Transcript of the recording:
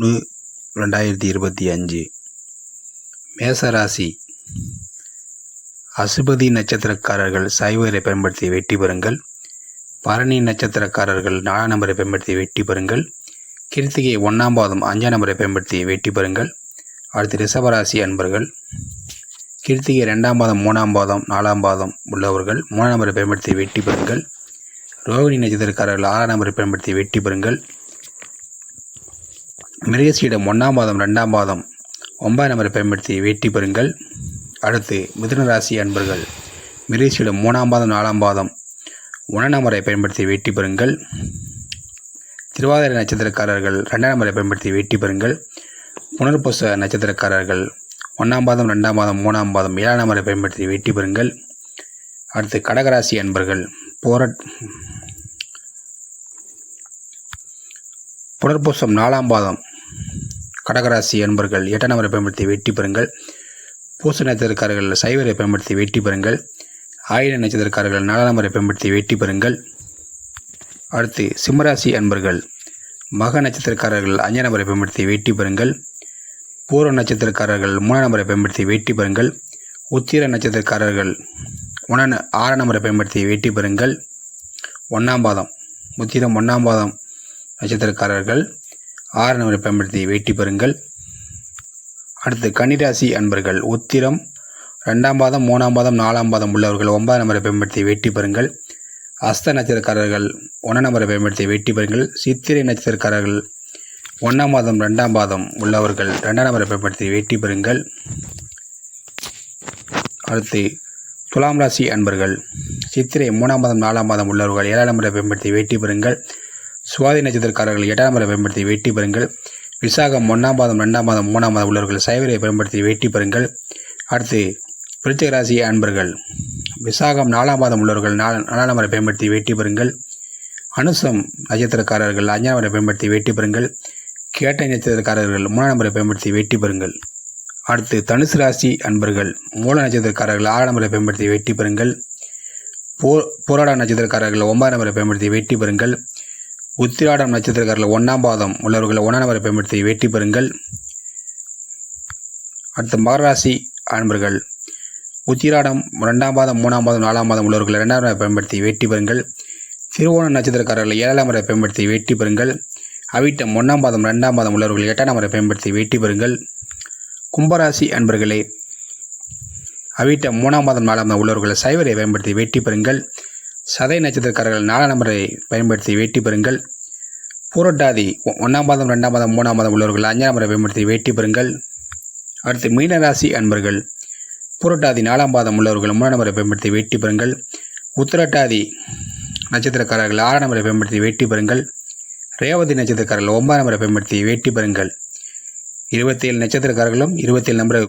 ஒன்று ரெண்டாயிரத்தி இருபத்தி அஞ்சு. மேசராசி. அசுபதி நட்சத்திரக்காரர்கள் சைவரை பயன்படுத்தி வெற்றி பெறுங்கள். பரணி நட்சத்திரக்காரர்கள் நாலாம் நம்பரை பயன்படுத்தி வெற்றி பெறுங்கள். கிருத்திகை ஒன்றாம் பாதம் அஞ்சாம் நம்பரை பயன்படுத்தி வெற்றி பெறுங்கள். அடுத்து ரிஷபராசி அன்பர்கள். கிருத்திகை ரெண்டாம் பாதம் மூணாம் பாதம் நாலாம் பாதம் உள்ளவர்கள் மூணாம் நம்பரை பயன்படுத்தி வெற்றி பெறுங்கள். ரோகிணி நட்சத்திரக்காரர்கள் ஆறாம் நம்பரை பயன்படுத்தி வெற்றி பெறுங்கள். மிருகசீடம் ஒன்றாம் மாதம் ரெண்டாம் மாதம் ஒன்பதாம் நம்பரை பயன்படுத்தி வெற்றி பெறுங்கள். அடுத்து மிதுன ராசி அன்பர்கள். மிருகசீடம் மூணாம் மாதம் நாலாம் மாதம் ஒன்றாம் நம்பரை பயன்படுத்தி வெற்றி பெறுங்கள். திருவாதிரை நட்சத்திரக்காரர்கள் ரெண்டாம் நம்பரை பயன்படுத்தி வெற்றி பெறுங்கள். புனர்பூச நட்சத்திரக்காரர்கள் ஒன்றாம் பாதம் ரெண்டாம் பாதம் மூணாம் பாதம் ஏழாம் நம்பரை பயன்படுத்தி வெற்றி பெறுங்கள். அடுத்து கடகராசி அன்பர்கள். போரட் புனர்பூசம் நாலாம் பாதம். கடகராசி அன்பர்கள் எட்டாம் நம்பரை பயன்படுத்தி வெற்றி பெறுங்கள். பூச நட்சத்திரக்காரர்கள் சைவரை பயன்படுத்தி வெற்றி பெறுங்கள். ஆயுத நட்சத்திரக்காரர்கள் நாலாம் நம்பரை பயன்படுத்தி வெற்றி பெறுங்கள். அடுத்து சிம்மராசி அன்பர்கள் மக நட்சத்திரக்காரர்கள் அஞ்சாம் நம்பரை பயன்படுத்தி வெற்றி பெறுங்கள். பூர்வ நட்சத்திரக்காரர்கள் மூணாம் நம்பரை பயன்படுத்தி வெற்றி பெறுங்கள். உத்திர நட்சத்திரக்காரர்கள் ஒன்றாம் ஆறாம் நம்பரை பயன்படுத்தி வெற்றி பெறுங்கள். ஒன்றாம் பாதம் உத்திரம் ஒன்றாம் பாதம் நட்சத்திரக்காரர்கள் ஆறு நம்பரை பயன்படுத்தி வேட்டி பெறுங்கள். அடுத்து கன்னிராசி அன்பர்கள் உத்திரம் ரெண்டாம் பாதம் மூணாம் பாதம் நாலாம் பாதம் உள்ளவர்கள் ஒன்பதாம் நம்பரை பயன்படுத்தி வேட்டி பெறுங்கள். அஸ்த நட்சத்திரக்காரர்கள் ஒன்றாம் நம்பரை பயன்படுத்தி வேட்டி பெறுங்கள். சித்திரை நட்சத்திரக்காரர்கள் ஒன்றாம் பாதம் ரெண்டாம் பாதம் உள்ளவர்கள் ரெண்டாம் நம்பரை பயன்படுத்தி வேட்டி பெறுங்கள். அடுத்து துலாம் ராசி அன்பர்கள் சித்திரை மூணாம் பாதம் நாலாம் பாதம் உள்ளவர்கள் ஏழாம் நம்பரை பயன்படுத்தி வெற்றி பெறுங்கள். சுவாதி நட்சத்திரக்காரர்கள் எட்டாம் முறை பயன்படுத்தி வெற்றி பெறுங்கள். விசாகம் ஒன்றாம் பாதம் ரெண்டாம் பாதம் மூணாம் பாதம் உள்ளவர்கள் சைவரை பயன்படுத்தி வெட்டி பெறுங்கள். அடுத்து விருச்சிக ராசி அன்பர்கள். விசாகம் நாலாம் பாதம் உள்ளவர்கள் நாலு நாலாம் நம்பரை பயன்படுத்தி வெட்டி பெறுங்கள். அனுசம் நட்சத்திரக்காரர்கள் அஞ்சாம் நம்பரை பயன்படுத்தி வெட்டி பெறுங்கள். கேட்டை நட்சத்திரக்காரர்கள் மூணாம் முறை பயன்படுத்தி வெட்டி பெறுங்கள். அடுத்து தனுசு ராசி அன்பர்கள் மூல நட்சத்திரக்காரர்கள் ஆறாம் நம்பரை பயன்படுத்தி வெற்றி பெறுங்கள். போ போராட நட்சத்திரக்காரர்கள் ஒன்பதாம் நம்பரை பயன்படுத்தி வெற்றி பெறுங்கள். உத்திராடம் நட்சத்திரக்காரர்கள் ஒன்றாம் பாதம் உள்ளவர்கள் ஒன்றாம் நம்பரை பயன்படுத்தி வெற்றி பெறுங்கள். அடுத்து மகராசி அன்பர்கள் உத்திராடம் ரெண்டாம் பாதம் மூணாம் பாதம் நாலாம் பாதம் உள்ளவர்கள் இரண்டாம் நம்பரை பயன்படுத்தி வெற்றி பெறுங்கள். திருவோண நட்சத்திரக்காரர்கள் ஏழாம் முறை பயன்படுத்தி வெற்றி பெறுங்கள். அவிட்டம் ஒன்றாம் பாதம் ரெண்டாம் பாதம் உள்ளவர்கள் எட்டாம் நம்பரை பயன்படுத்தி வெற்றி பெறுங்கள். கும்பராசி அன்பர்களே அவிட்டம் மூணாம் பாதம் நாலாம் பாதம் உள்ளவர்கள் சைவரை பயன்படுத்தி வெற்றி பெறுங்கள். சதை நட்சத்திரக்காரர்கள் நாலாம் நம்பரை பயன்படுத்தி வேட்டி பெறுங்கள். பூரட்டாதி ஒ- ஒன்றாம் பாதம் ரெண்டாம் பாதம் மூணாம் பாதம் உள்ளவர்கள் அஞ்சாம் நம்பரை பயன்படுத்தி வேட்டி பெறுங்கள். அடுத்து மீனராசி அன்பர்கள். பூரட்டாதி நாலாம் பாதம் உள்ளவர்கள் மூணாம் நம்பரை பயன்படுத்தி வேட்டி பெறுங்கள். உத்திரட்டாதி நட்சத்திரக்காரர்கள் ஆறாம் நம்பரை பயன்படுத்தி வெற்றி பெறுங்கள். ரேவதி நட்சத்திரக்காரர்கள் ஒன்பதாம் நம்பரை பயன்படுத்தி வேட்டி பெறுங்கள். இருபத்தேழு நட்சத்திரக்காரர்களும் இருபத்தேழு நம்பரை